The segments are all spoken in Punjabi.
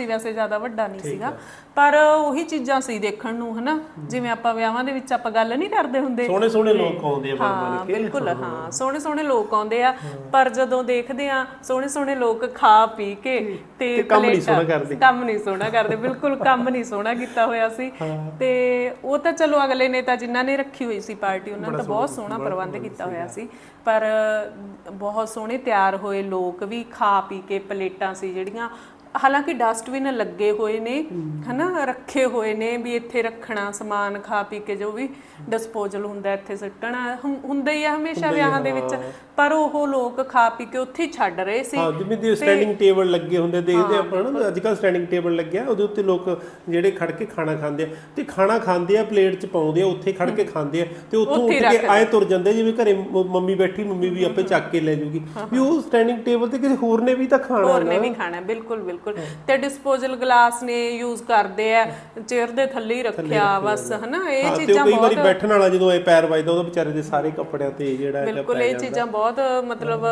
ਸੀ ਵੈਸੇ ਜ਼ਿਆਦਾ ਵੱਡਾ ਨਹੀਂ ਸੀਗਾ। ਪਰ ਉਹੀ ਚੀਜ਼ਾਂ ਸੀ ਦੇਖਣ ਨੂੰ ਹਨਾ? ਜਿਵੇਂ ਆਪਾਂ ਵਿਆਹਾਂ ਦੇ ਵਿੱਚ ਆਪਾਂ ਗੱਲ ਨਹੀਂ ਕਰਦੇ ਹੁੰਦੇ। ਸੋਹਣੇ ਸੋਹਣੇ ਲੋਕ ਆਉਂਦੇ ਆ ਬਣ ਕੇ ਬਿਲਕੁਲ ਹਾਂ ਸੋਹਣੇ ਸੋਹਣੇ ਲੋਕ ਆਉਂਦੇ ਆ। ਪਰ ਜਦੋਂ ਦੇਖਦੇ ਆ ਸੋਹਣੇ ਸੋਹਣੇ ਲੋਕ ਖਾ ਪੀ ਕੇ ਤੇ ਕੰਮ ਨਹੀਂ ਸੋਹਣਾ ਕਰਦੇ। ਕੰਮ ਨਹੀਂ ਸੋਹਣਾ ਕਰਦੇ ਬਿਲਕੁਲ ਕੰਮ ਨਹੀਂ ਸੋਹਣਾ ਕੀਤਾ ਹੋਇਆ ਸੀ। ਤੇ ਉਹ ਤਾਂ ਚਲੋ ਅਗਲੇ ਨੇ ਤਾਂ ਜਿਨ੍ਹਾਂ ਨੇ ਰੱਖੀ ਹੋਈ ਸੀ ਪਾਰਟੀ ਉਹਨਾਂ ਤਾਂ ਬਹੁਤ ਸੋਹਣਾ ਪ੍ਰਬੰਧ ਕੀਤਾ ਹੋਇਆ ਸੀ। ਪਰ ਬਹੁਤ ਸੋਹਣੇ ਤਿਆਰ ਹੋਏ ਲੋਕ ਵੀ ਖਾ ਪੀ ਕੇ ਪਲੇਟਾਂ ਸੀ ਜਿਹੜੀਆਂ ਹਾਲਾਂਕਿ ਡਸਟਬਿਨ ਲੱਗੇ ਹੋਏ ਨੇ ਹਨਾ ਰੱਖੇ ਹੋਏ ਨੇ ਵੀ ਇੱਥੇ ਰੱਖਣਾ ਸਮਾਨ ਖਾ ਪੀ ਕੇ ਜੋ ਵੀ ਡਿਸਪੋਜ਼ਲ ਹੁੰਦਾ ਇੱਥੇ ਸੁੱਟਣਾ ਹੁੰਦਾ ਹੀ ਆ ਹਮੇਸ਼ਾ ਵਿਆਹਾਂ ਦੇ ਵਿੱਚ। ਪਰ ਉਹ ਲੋਕ ਖਾ ਪੀ ਕੇ ਉੱਥੇ ਛੱਡ ਰਹੇ ਸੀ। ਹਾਂ ਜਿਵੇਂ ਦੇ ਸਟੈਂਡਿੰਗ ਟੇਬਲ ਲੱਗੇ ਹੁੰਦੇ ਦੇਖਦੇ ਆਪਾਂ ਨਾ ਅੱਜ ਕੱਲ ਸਟੈਂਡਿੰਗ ਟੇਬਲ ਲੱਗਿਆ ਉਹਦੇ ਉੱਤੇ ਲੋਕ ਜਿਹੜੇ ਖੜ ਕੇ ਖਾਣਾ ਖਾਂਦੇ ਆ ਤੇ ਖਾਣਾ ਖਾਂਦੇ ਆ ਪਲੇਟ 'ਚ ਪਾਉਂਦੇ ਆ ਉੱਥੇ ਖੜ ਕੇ ਖਾਂਦੇ ਆ ਤੇ ਉੱਥੋਂ ਉੱਠ ਕੇ ਆਏ ਤੁਰ ਜਾਂਦੇ ਜਿਵੇਂ ਘਰੇ ਮੰਮੀ ਬੈਠੀ ਮੰਮੀ ਵੀ ਆਪੇ ਚੱਕ ਕੇ ਲੈ ਜੂਗੀ। ਵੀ ਉਹ ਸਟੈਂਡਿੰਗ ਟੇਬਲ ਤੇ ਕਿਸੇ ਹੋਰ ਨੇ ਵੀ ਤਾਂ ਖਾਣਾ ਹੋਰ ਨੇ ਵੀ ਖਾਣਾ ਹੈ, ਬਿਲਕੁਲ। ਬਿਲਕੁਲ। ਤੇ ਡਿਸਪੋਜ਼ਲ ਗਲਾਸ ਨੇ ਯੂਜ਼ ਕਰਦੇ ਆ ਚੇਅਰ ਦੇ ਥੱਲੇ ਹੀ ਰੱਖਿਆ ਬਸ ਹਨਾ ਇਹ ਚੀਜ਼ਾਂ ਕਈ ਵਾਰੀ ਬਹੁਤ ਬੈਠਣ ਵਾਲਾ ਜਦੋਂ ਇਹ ਪੈਰ ਵੱਜਦਾ ਉਹਦੇ ਵਿਚਾਰੇ ਦੇ ਸਾਰੇ ਕੱਪੜਿਆਂ ਤੇ ਜਿਹੜਾ ਬਿਲਕੁਲ ਇਹ ਚੀਜ਼ਾਂ ਬਹੁਤ ਮਤਲਬ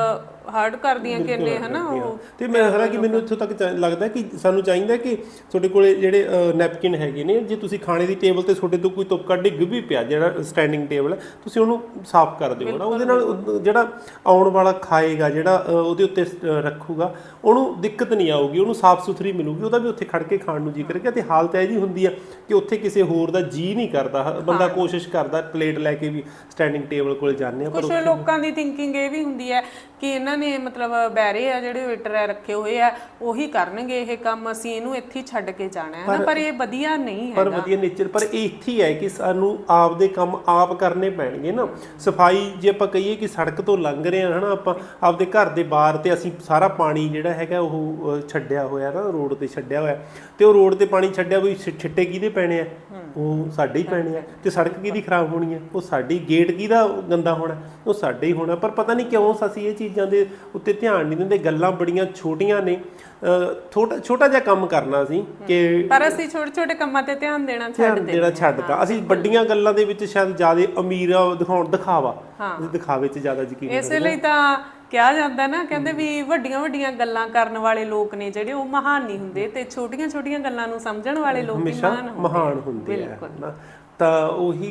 ਹਾਰਡ ਕਰਦੀਆਂ ਕਿ ਨੇ ਹਨਾ ਉਹ। ਤੇ ਮੈਂ ਹਾਲਾਂਕਿ ਮੈਨੂੰ ਇੱਥੋਂ ਤੱਕ ਲੱਗਦਾ ਕਿ ਸਾਨੂੰ ਚਾਹੀਦਾ ਕਿ ਤੁਹਾਡੇ ਕੋਲੇ ਜਿਹੜੇ ਨੈਪਕਿਨ ਹੈਗੇ ਨੇ ਜੇ ਤੁਸੀਂ ਖਾਣੇ ਦੀ ਟੇਬਲ ਤੇ ਤੁਹਾਡੇ ਤੋਂ ਕੋਈ ਤੁਪਕਾ ਡਿੱਗ ਵੀ ਪਿਆ ਜਿਹੜਾ ਸਟੈਂਡਿੰਗ ਟੇਬਲ ਤੁਸੀਂ ਉਹਨੂੰ ਸਾਫ਼ ਕਰ ਦਿਓ ਨਾ ਉਹਦੇ ਨਾਲ ਜਿਹੜਾ ਆਉਣ ਵਾਲਾ ਖਾਏਗਾ ਜਿਹੜਾ ਉਹਦੇ ਉੱਤੇ ਰੱਖੂਗਾ ਉਹਨੂੰ ਦਿੱਕਤ ਨਹੀਂ ਆਊਗੀ ਉਹਨੂੰ ਸਾਫ਼ ਸੁਥਰੀ ਮਿਲੂਗੀ ਉਹਦਾ ਵੀ ਉੱਥੇ ਖੜ ਕੇ ਖਾਣ ਨੂੰ ਜੀ ਕਰੇਗਾ ਤੇ ਹਾਲਤ ਇਹ ਜੀ ਹੁੰਦੀ ਆ ਕਿ ਉੱਥੇ ਕਿਸੇ ਹੋਰ ਦਾ ਜੀ ਨਹੀਂ ਕਰਦਾ ਬੰਦਾ ਕੋਸ਼ਿਸ਼ ਕਰਦਾ ਪਲੇਟ ਲੈ ਕੇ ਵੀ ਸਟੈਂਡਿੰਗ ਟੇਬਲ ਕੋਲ ਜਾਂਦੇ ਆ ਪਰ ਕੁਝ ਲੋਕਾਂ ਦੀ ਥਿੰਕਿੰਗ ਇਹ ਵੀ ਹੁੰਦੀ ਹੈ ਕਿ ਇਹਨਾਂ ਨੇ ਮਤਲਬ ਬੈਰੇ ਆ ਜਿਹੜੇ ਵੇਟਰ ਆ ਰੱਖੇ ਹੋਏ ਆ ਉਹੀ ਕਰਨਗੇ ਇਹ ਕੰਮ ਅਸੀਂ ਇਹਨੂੰ ਇੱਥੇ ਛੱਡ ਕੇ ਜਾਣਾ ਹੈ ਨਾ ਪਰ ਇਹ ਵਧੀਆ ਨਹੀਂ ਹੈ ਪਰ ਵਧੀਆ ਨੇਚਰ ਪਰ ਇਹ ਇੱਥੇ ਹੀ ਕਿ ਸਾਨੂੰ ਆਪਦੇ ਕੰਮ ਆਪ ਕਰਨੇ ਪੈਣਗੇ ਨਾ। ਸਫ਼ਾਈ ਜੇ ਆਪਾਂ ਕਹੀਏ ਕਿ ਸੜਕ ਤੋਂ ਲੰਘ ਰਹੇ ਹਨਾ ਆਪਾਂ ਆਪਦੇ ਘਰ ਦੇ ਬਾਹਰ ਤੇ ਅਸੀਂ ਸਾਰਾ ਪਾਣੀ ਜਿਹੜਾ ਹੈਗਾ ਉਹ ਛੱਡਿਆ ਹੋਇਆ ਨਾ ਰੋਡ ਤੇ ਛੱਡਿਆ ਹੋਇਆ। ਤੇ ਉਹ ਰੋਡ ਤੇ ਪਾਣੀ ਛੱਡਿਆ ਵੀ ਛਿੱਟੇ ਕਿਹਦੇ ਪੈਣੇ ਆ? ਉਹ ਸਾਡੇ ਹੀ ਪੈਣੇ ਆ। ਤੇ ਸੜਕ ਕਿਹਦੀ ਖਰਾਬ ਹੋਣੀ ਆ? ਉਹ ਸਾਡੀ ਗੇਟ ਕਿਹਦਾ ਗੰਦਾ ਹੋਣਾ? ਉਹ ਸਾਡੇ ਹੀ ਹੋਣਾ। ਪਰ ਪਤਾ ਨਹੀਂ ਕਿਉਂ ਅਸੀਂ ਇਹ ਚੀਜ਼ਾਂ ਦੇ ਉੱਤੇ ਧਿਆਨ ਨਹੀਂ ਦਿੰਦੇ। ਗੱਲਾਂ ਬੜੀਆਂ ਛੋਟੀਆਂ ਨੇ। ਛੋਟਾ ਛੋਟਾ ਜਿਹਾ ਕੰਮ ਕਰਨਾ ਸੀ ਕਿ ਪਰ ਅਸੀਂ ਛੋਟੇ ਛੋਟੇ ਕੰਮਾਂ ਤੇ ਧਿਆਨ ਦੇਣਾ ਛੱਡ ਦੇ ਦੇਣਾ ਛੱਡਤਾ। ਅਸੀਂ ਵੱਡੀਆਂ ਗੱਲਾਂ ਦੇ ਵਿੱਚ ਸ਼ਾਇਦ ਜ਼ਿਆਦਾ ਅਮੀਰ ਦਿਖਾਉਣ ਦਿਖਾਵਾ। ਦਿਖਾਵੇ 'ਚ ਜ਼ਿਆਦਾ ਯਕੀਨ ਇਸੇ ਲਈ ਤਾਂ ਕਿਹਾ ਜਾਂਦਾ ਨਾ ਕਹਿੰਦੇ ਵੀ ਵੱਡੀਆਂ ਵੱਡੀਆਂ ਗੱਲਾਂ ਕਰਨ ਵਾਲੇ ਲੋਕ ਨੇ ਜਿਹੜੇ ਉਹ ਮਹਾਨ ਨਹੀਂ ਹੁੰਦੇ ਤੇ ਛੋਟੀਆਂ ਛੋਟੀਆਂ ਗੱਲਾਂ ਨੂੰ ਸਮਝਣ ਵਾਲੇ ਲੋਕ ਹੀ ਹਮੇਸ਼ਾ ਮਹਾਨ ਹੁੰਦੇ ਆ। ਤਾਂ ਉਹੀ